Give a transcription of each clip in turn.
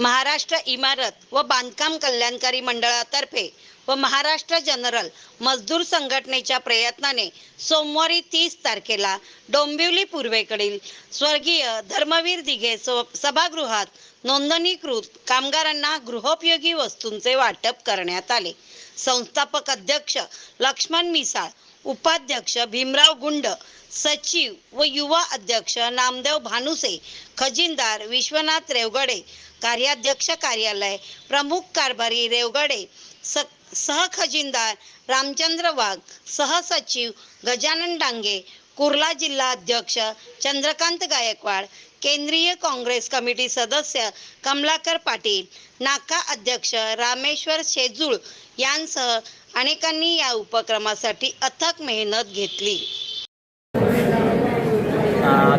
महाराष्ट्र इमारत व बांधकाम कल्याणकारी मंडळातर्फे व महाराष्ट्र जनरल मजदूर संघटनेच्या प्रयत्नाने सोमवारी तीस तारखेला डोंबिवली पूर्वेकडील स्वर्गीय धर्मवीर दिघे सभागृहात नोंदणीकृत कामगारांना गृहोपयोगी वस्तूंचे वाटप करण्यात आले. संस्थापक अध्यक्ष लक्ष्मण मिसाळ उपाध्यक्ष भीमराव गुंड सचिव व युवा अध्यक्ष नामदेव भानुसे खजिनदार विश्वनाथ रेवगडे कार्याध्यक्ष कार्यालय प्रमुख कारभारी रेवगडे स सहखजिनदार रामचंद्र वाघ सहसचिव गजानन डांगे कुर्ला जिल्हा अध्यक्ष चंद्रकांत गायकवाड केंद्रीय काँग्रेस कमिटी सदस्य कमलाकर पाटील नाका अध्यक्ष रामेश्वर शेजूळ यांसह अनेकांनी या उपक्रमासाठी अथक मेहनत घेतली.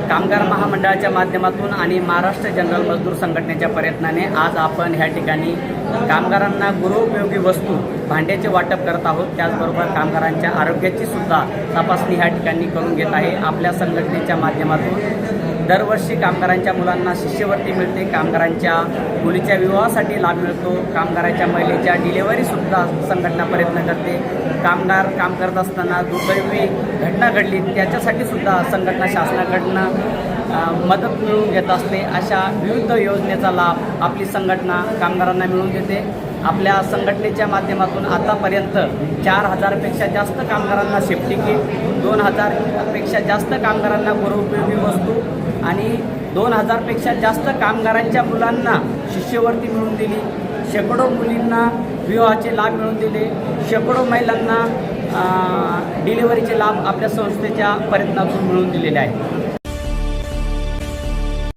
कामगार महामंडळाच्या माध्यमातून आणि महाराष्ट्र जनरल मजदूर संघटनेच्या प्रयत्नाने आज आपण ह्या ठिकाणी कामगारांना गृहोपयोगी वस्तू भांड्याचे वाटप करत आहोत. त्याचबरोबर कामगारांच्या आरोग्याची सुद्धा तपासणी ह्या ठिकाणी करून घेत आहे. आपल्या संघटनेच्या माध्यमातून दरवर्षी कामगारांच्या मुलांना शिष्यवृत्ती मिळते. कामगारांच्या मुलीच्या विवाहासाठी लाभ मिळतो. कामगाराच्या महिलेच्या डिलेवरीसुद्धा संघटना प्रयत्न करते. कामगार काम करत असताना दुर्दैवी घटना घडली. त्याच्यासाठी सुद्धा संघटना शासनाकडनं मदत मिळवून घेत असते. अशा विविध योजनेचा लाभ आपली संघटना कामगारांना मिळवून देते आपल्या संघटनेच्या माध्यमातून आतापर्यंत चार हजारपेक्षा जास्त कामगारांना सेफ्टी किट दोन हजारपेक्षा जास्त कामगारांना गृहोपयोगी वस्तू आणि दोन हजारपेक्षा जास्त कामगारांच्या मुलांना शिष्यवृत्ती मिळवून दिली. शेकडो मुलींना विवाहाचे लाभ मिळून दिले. शेकडो महिलांना डिलिव्हरीचे लाभ आपल्या संस्थेच्या प्रयत्नातून मिळवून दिलेले आहेत.